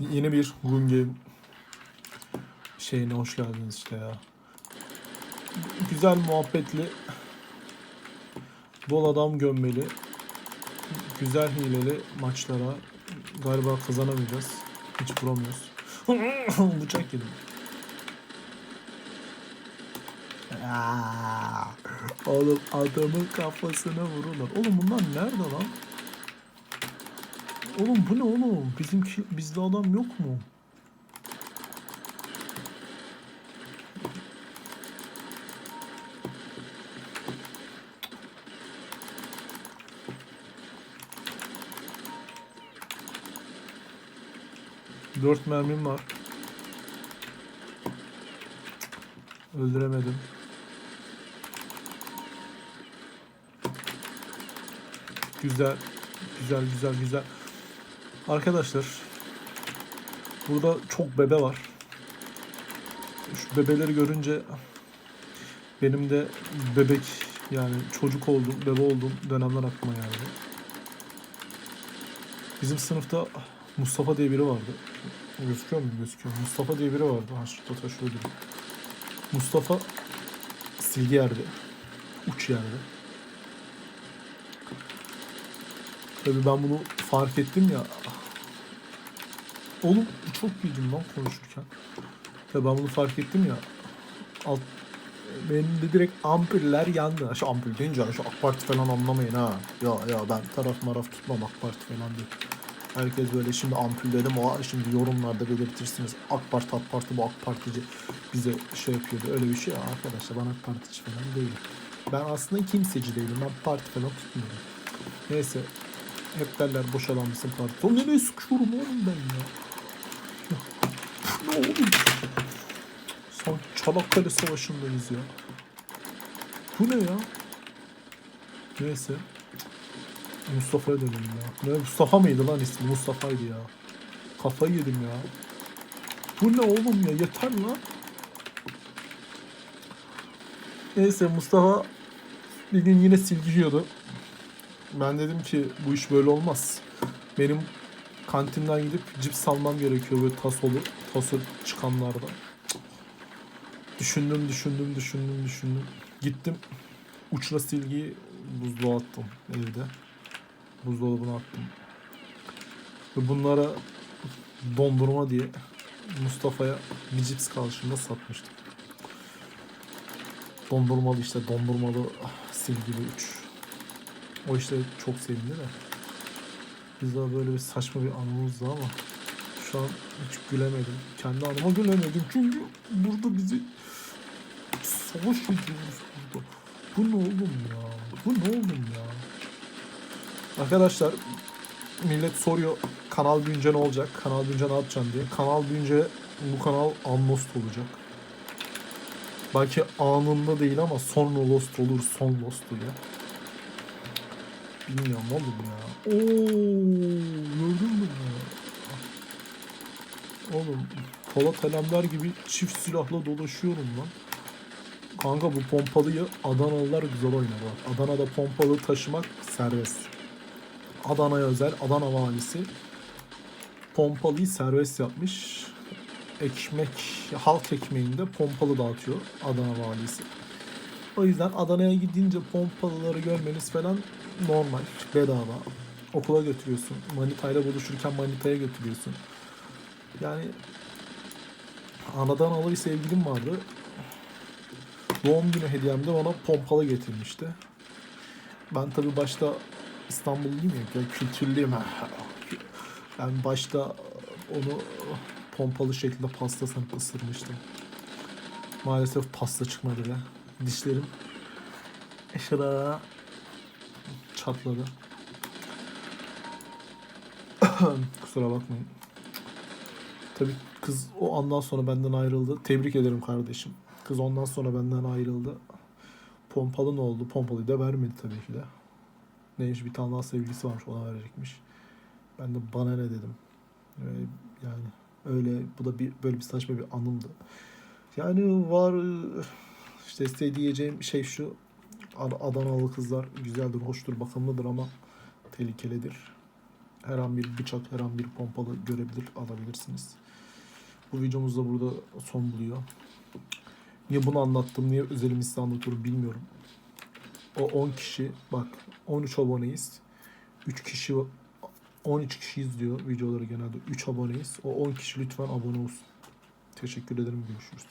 Yeni bir Gun Game şeyine hoş geldiniz işte ya. Güzel muhabbetli bol adam gömmeli güzel hileli maçlara galiba kazanamayacağız. Hiç vuramıyoruz. Bıçak yedim. Oğlum adamın kafasına vururlar. Oğlum bunlar nerede lan? Oğlum bu ne oğlum? Bizimki bizde adam yok mu? Dört mermim var. Öldüremedim. Güzel. Güzel güzel güzel. Arkadaşlar burada çok bebe var. Şu bebeleri görünce benim de bebek yani çocuk oldum, bebe oldum dönemler aklıma geldi. Bizim sınıfta Mustafa diye biri vardı. Gözüküyor mu? Gözüküyor. Mustafa diye biri vardı. Ha şurada durayım. Mustafa silgi yerde. Uç yerde. Tabii ben bunu fark ettim ya. Oğlum çok güldüm lan konuşurken. Tabii ben bunu fark ettim ya. Alt, benim de direkt ampuller yandı. Şu ampul deyince şu AK Parti falan anlamayın ha. Ya ya ben taraf maraf tutmam AK Parti falan değil. Herkes böyle şimdi ampul dedim o şimdi yorumlarda belirtirsiniz. AK Parti AK Parti bu AK Partici bize şey yapıyordu. Öyle bir şey ya arkadaşlar ben AK Partici falan değilim. Ben aslında kimseci değilim. Ben parti falan tutmuyorum. Neyse hep derler boş adam mısın parti. Oğlum nereye sıkıyorum oğlum ben ya. Ne oğlum? Sanki Çanakkale Savaşı'ndayız ya. Bu ne ya? Neyse. Mustafa'ya dönelim ya. Ne Mustafa mıydı lan ismi? Mustafa'ydı ya. Kafayı yedim ya. Bu ne oğlum ya? Yeter lan. Neyse Mustafa bir gün yine silgi yiyordu. Ben dedim ki bu iş böyle olmaz. Benim kantinden gidip cips almam gerekiyor böyle tasolu, taso çıkanlarda. Düşündüm, düşündüm, düşündüm, düşündüm. Gittim. Uçla silgiyi buzluğa attım evde. Buzdolabına attım. Ve bunlara dondurma diye Mustafa'ya bir cips karşılığında satmıştım. Dondurmalı işte dondurmalı silgili uç. O işte çok sevindi de. Biz daha böyle bir saçma bir anımızdı ama şu an hiç gülemedim. Kendi anıma gülemedim çünkü burada bizi savaş ediyoruz burada. Bu ne oğlum ya? Bu ne oğlum ya? Arkadaşlar millet soruyor kanal büyünce ne olacak? Kanal büyünce ne yapacaksın diye. Kanal büyünce bu kanal unlost olacak. Belki anında değil ama sonra lost olur son lost ya. Bilmiyorum oğlum ya. Oo, gördün mü? Oğlum Polat Alemdar gibi çift silahla dolaşıyorum lan. Kanka bu pompalıyı Adanalılar güzel oynar bak. Adana'da pompalı taşımak serbest. Adana'ya özel Adana valisi pompalıyı serbest yapmış. Ekmek, halk ekmeğinde pompalı dağıtıyor Adana valisi. O yüzden Adana'ya gidince pompalıları görmeniz falan normal, bedava. Okula götürüyorsun. Manitayla buluşurken manitaya götürüyorsun. Yani anadan alı bir sevgilim vardı. Doğum günü hediyemde bana pompalı getirmişti. Ben tabii başta İstanbulluyum ya, kültürlüyüm. Ben başta onu pompalı şekilde pasta sanıp ısırmıştım. Maalesef pasta çıkmadı be. Dişlerim eşara çatladı. Kusura bakmayın. Tabii kız o andan sonra benden ayrıldı. Tebrik ederim kardeşim. Kız ondan sonra benden ayrıldı. Pompalı ne oldu? Pompalıyı da vermedi tabii ki de. Neymiş bir tane daha sevgilisi varmış ona verecekmiş. Ben de bana ne dedim. Ee, yani öyle bu da bir böyle bir saçma bir anımdı. Yani var işte size diyeceğim şey şu Ad- Adanalı kızlar güzeldir, hoştur, bakımlıdır ama tehlikelidir. Her an bir bıçak, her an bir pompalı görebilir, alabilirsiniz. Bu videomuz da burada son buluyor. Niye bunu anlattım, niye özelimi size anlatıyorum bilmiyorum. O 10 kişi, bak 13 aboneyiz. 3 kişi 13 kişi izliyor videoları genelde. 3 aboneyiz. O 10 kişi lütfen abone olsun. Teşekkür ederim. Görüşürüz.